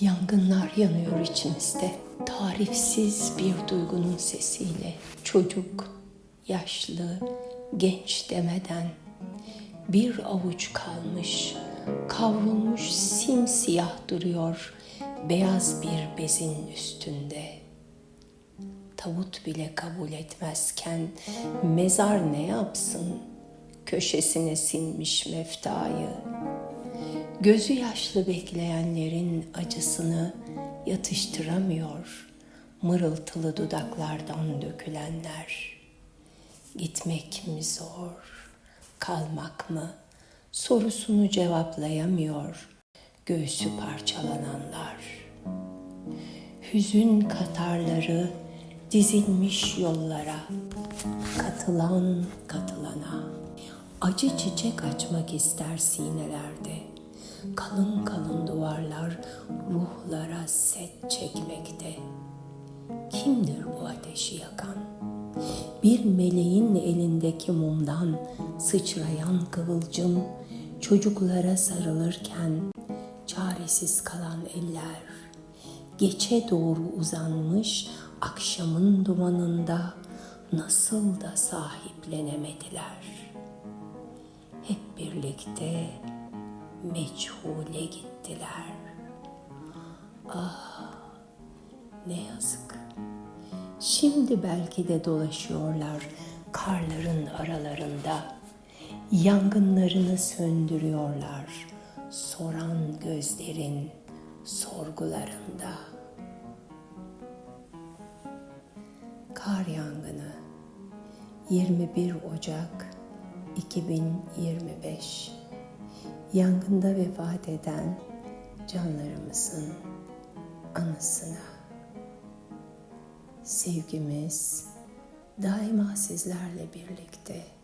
Yangınlar yanıyor içimizde. Tarifsiz bir duygunun sesiyle çocuk, yaşlı, genç demeden bir avuç kalmış, kavrulmuş simsiyah duruyor beyaz bir bezin üstünde. Tavut bile kabul etmezken mezar ne yapsın? Köşesine sinmiş meftayı. Gözü yaşlı bekleyenlerin acısını yatıştıramıyor mırıltılı dudaklardan dökülenler. Gitmek mi zor, kalmak mı sorusunu cevaplayamıyor göğsü parçalananlar. Hüzün katarları dizilmiş yollara, katılan katılana. Acı çiçek açmak ister sinelerde. Kalın kalın duvarlar ruhlara set çekmekte. Kimdir bu ateşi yakan? Bir meleğin elindeki mumdan sıçrayan kıvılcım çocuklara sarılırken çaresiz kalan eller geçe doğru uzanmış akşamın dumanında nasıl da sahiplenemediler. Hep birlikte meçhule gittiler. Ah ne yazık. Şimdi belki de dolaşıyorlar karların aralarında. Yangınlarını söndürüyorlar soran gözlerin sorgularında. Kar yangını 21 Ocak 2025 Yangında vefat eden canlarımızın anısına sevgimiz daima sizlerle birlikte.